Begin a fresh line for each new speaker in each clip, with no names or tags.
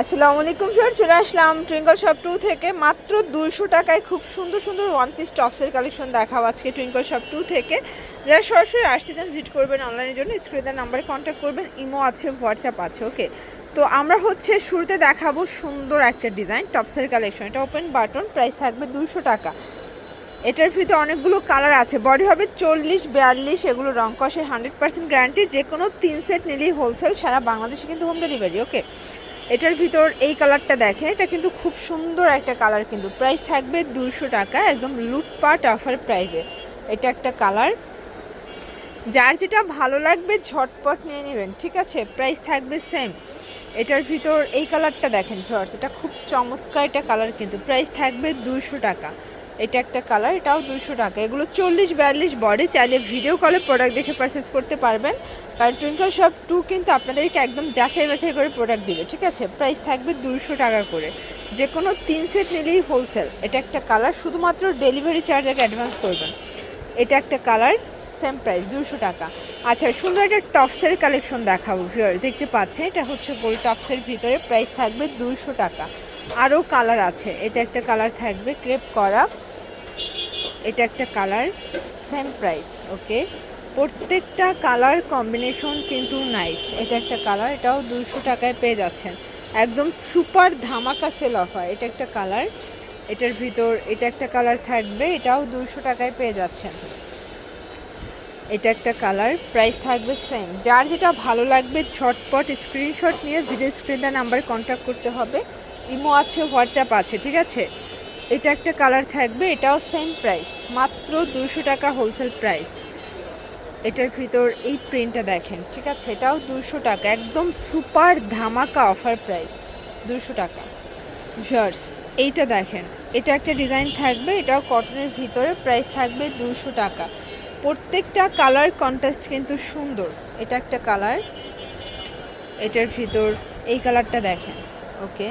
আসসালামু আলাইকুম স্যার চলে আসলাম টুইঙ্কল শপ টু থেকে। মাত্র দুশো টাকায় খুব সুন্দর সুন্দর ওয়ান পিস টপসের কালেকশন দেখাবো আজকে টুইঙ্কল শপ টু থেকে। যারা সরাসরি আসতে চান ভিজিট করবেন অনলাইনের জন্য। স্ক্রিনের নাম্বারে কন্ট্যাক্ট করবেন। ইমো আছে হোয়াটসঅ্যাপ আছে ওকে তো আমরা হচ্ছে শুরুতে দেখাবো সুন্দর একটা ডিজাইন টপসের কালেকশন এটা ওপেন বাটন প্রাইস থাকবে দুশো টাকা। এটার ভিতরে অনেকগুলো কালার আছে। বডি হবে চল্লিশ, বিয়াল্লিশ, এগুলো রং কষের হান্ড্রেড পার্সেন্ট গ্যারান্টি যে কোনো তিন সেট নিলেই হোলসেল সারা বাংলাদেশে কিন্তু হোম ডেলিভারি ওকে এটার ভিতর এই কালারটা দেখেন, এটা কিন্তু খুব সুন্দর একটা কালার কিন্তু। প্রাইস থাকবে দুশো টাকা, একদম লুটপাট অফার প্রাইজে এটা একটা কালার। যার যেটা ভালো লাগবে ঝটপট নিয়ে নেবেন, ঠিক আছে? প্রাইস থাকবে সেম এটার ভিতর এই কালারটা দেখেন ফ্রস এটা খুব চমৎকার একটা কালার কিন্তু। প্রাইস থাকবে দুশো টাকা। এটা একটা কালার এটাও দুশো টাকা। এগুলো চল্লিশ, বিয়াল্লিশ বডি চাইলে ভিডিও কলে প্রোডাক্ট দেখে পারচেস করতে পারবেন। কারণ টুইঙ্কল শপ টু কিন্তু আপনাদেরকে একদম যাচাই বাছাই করে প্রোডাক্ট দিবে, ঠিক আছে? প্রাইস থাকবে দুশো টাকা করে। যে কোনো তিন সেট নিলেই হোলসেল এটা একটা কালার শুধুমাত্র ডেলিভারি চার্জ আগে অ্যাডভান্স করবেন। এটা একটা কালার সেম প্রাইস দুশো টাকা। আচ্ছা সুন্দর একটা টপসের কালেকশন দেখাবো ভিউয়ার দেখতে পাচ্ছেন? এটা হচ্ছে গোল টপসের ভিতরে প্রাইস থাকবে দুশো টাকা। আরও কালার আছে। এটা একটা কালার থাকবে ক্রেপ করা। এটা একটা কালার সেম প্রাইস ওকে প্রত্যেকটা কালার কম্বিনেশন কিন্তু নাইস এটা একটা কালার, এটাও দুশো টাকায় পেয়ে যাচ্ছেন। একদম সুপার ধামাকা সেল অফার এটা একটা কালার, এটার ভিতর এটা একটা কালার থাকবে, এটাও দুশো টাকায় পেয়ে যাচ্ছেন। এটা একটা কালার প্রাইস থাকবে সেম যার যেটা ভালো লাগবে, ঝটপট স্ক্রিনশট নিয়ে ভিডিও স্ক্রিন নাম্বারে কন্ট্যাক্ট করতে হবে। ইমো আছে হোয়াটসঅ্যাপ আছে, ঠিক আছে? এটা একটা কালার থাকবে, এটাও সেম প্রাইস মাত্র দুশো টাকা হোলসেল প্রাইস এটার ভিতর এই প্রিন্টটা দেখেন, ঠিক আছে? এটাও দুশো টাকা, একদম সুপার ধামাকা অফার প্রাইস দুশো টাকা। জার্স এইটা দেখেন, এটা একটা ডিজাইন থাকবে, এটাও কটনের ভিতরে প্রাইস থাকবে দুশো টাকা। প্রত্যেকটা কালার কন্ট্রাস্ট কিন্তু সুন্দর, এটা একটা কালার এটার ভিতর এই কালারটা দেখেন ওকে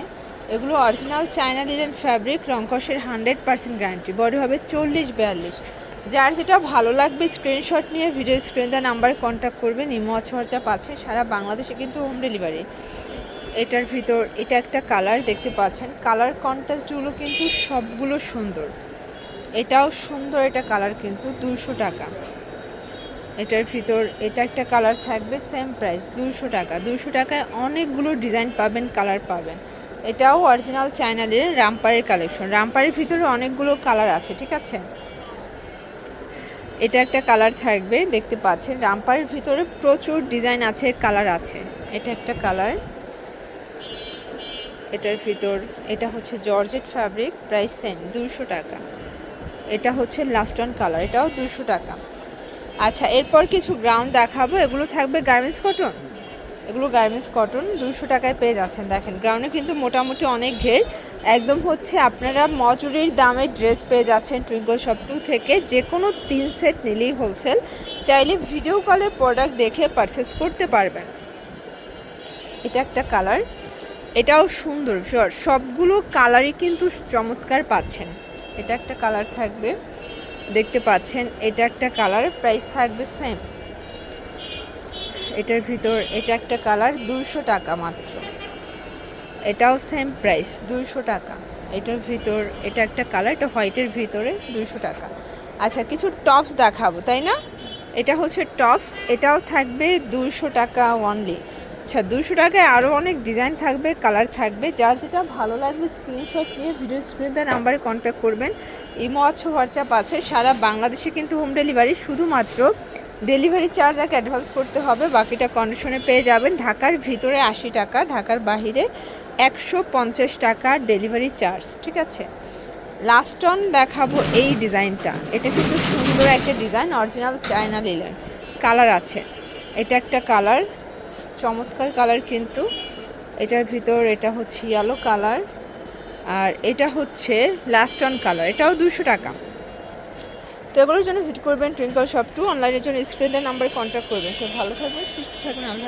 এগুলো অরিজিনাল চায়না লিলেন ফ্যাব্রিক রংকসের হান্ড্রেড পার্সেন্ট গ্যারান্টি বডি হবে চল্লিশ বিয়াল্লিশ। যার যেটা ভালো লাগবে স্ক্রিনশট নিয়ে ভিডিও স্ক্রিনটা নাম্বার কন্ট্যাক্ট করবেন। ইমো হোয়াটসঅ্যাপ আছে সারা বাংলাদেশে কিন্তু হোম ডেলিভারি এটার ভিতর, এটা একটা কালার দেখতে পাচ্ছেন। কালার কন্ট্রাস্টগুলো কিন্তু সবগুলো সুন্দর। এটাও সুন্দর এটা কালার কিন্তু দুশো টাকা। এটার ভিতর, এটা একটা কালার থাকবে সেম প্রাইস দুশো টাকা। দুশো টাকায় অনেকগুলো ডিজাইন পাবেন কালার পাবেন। এটাও অরিজিনাল চায়নালের রামপারের কালেকশন রামপারের ভিতরে অনেকগুলো কালার আছে, ঠিক আছে? এটা একটা কালার থাকবে, দেখতে পাচ্ছেন। রামপারের ভিতরে প্রচুর ডিজাইন আছে কালার আছে। এটা একটা কালার এটার ভিতর, এটা হচ্ছে জর্জেট ফ্যাব্রিক প্রাইস সেম দুশো টাকা। এটা হচ্ছে লাস্টন কালার এটাও দুশো টাকা। আচ্ছা এরপর কিছু গ্রাউন্ড দেখাবো, এগুলো থাকবে গার্মেন্টস কটন এগুলো গার্মেন্টস কটন দুশো টাকায় পেয়ে যাচ্ছেন, দেখেন। গ্রাউন্ডে কিন্তু মোটামুটি অনেক ঘের। একদম হচ্ছে আপনারা মজুরির দামে ড্রেস পেয়ে যাচ্ছেন টুইঙ্কল শপ টু থেকে। যে কোনো তিন সেট নিলেই হোলসেল। চাইলে ভিডিও কলে প্রোডাক্ট দেখে পারচেস করতে পারবেন। এটা একটা কালার। এটাও সুন্দর সবগুলো কালারই কিন্তু চমৎকার পাচ্ছেন। এটা একটা কালার থাকবে। দেখতে পাচ্ছেন, এটা একটা কালার। প্রাইস থাকবে সেম। এটার ভিতর এটা একটা কালার দুইশো টাকা মাত্র। এটাও সেম প্রাইস দুইশো টাকা। এটার ভিতর, এটা একটা কালার, এটা হোয়াইটের ভিতরে দুইশো টাকা। আচ্ছা কিছু টপস দেখাবো, তাই না? এটা হচ্ছে টপস এটাও থাকবে দুইশো টাকা অনলি আচ্ছা দুশো টাকায় আরও অনেক ডিজাইন থাকবে কালার থাকবে। যার যেটা ভালো লাগবে স্ক্রিনশট নিয়ে ভিডিও স্ক্রিনের নাম্বারে কন্ট্যাক্ট করবেন। ইমো আছে হোয়াটসঅ্যাপ আছে, সারা বাংলাদেশে কিন্তু হোম ডেলিভারি শুধুমাত্র ডেলিভারি চার্জ আগে অ্যাডভান্স করতে হবে। বাকিটা কন্ডিশনে পেয়ে যাবেন। ঢাকার ভিতরে আশি টাকা, ঢাকার বাহিরে একশো পঞ্চাশ টাকা ডেলিভারি চার্জ ঠিক আছে? লাস্ট অন দেখাবো এই ডিজাইনটা এটা কিন্তু সুন্দর একটা design original China linen colour আছে। এটা একটা কালার চমৎকার কালার কিন্তু। এটার ভিতর এটা হচ্ছে ইয়েলো কালার আর এটা হচ্ছে লাস্ট অন কালার। এটাও দুশো টাকা। তো এগুলোর জন্য ভিজিট করবেন টুইঙ্কল শপ টু অনলাইনের জন্য স্ক্রিনের নাম্বারে কন্ট্যাক্ট করবেন। সব ভালো থাকবেন, সুস্থ থাকবেন, আল্লাহ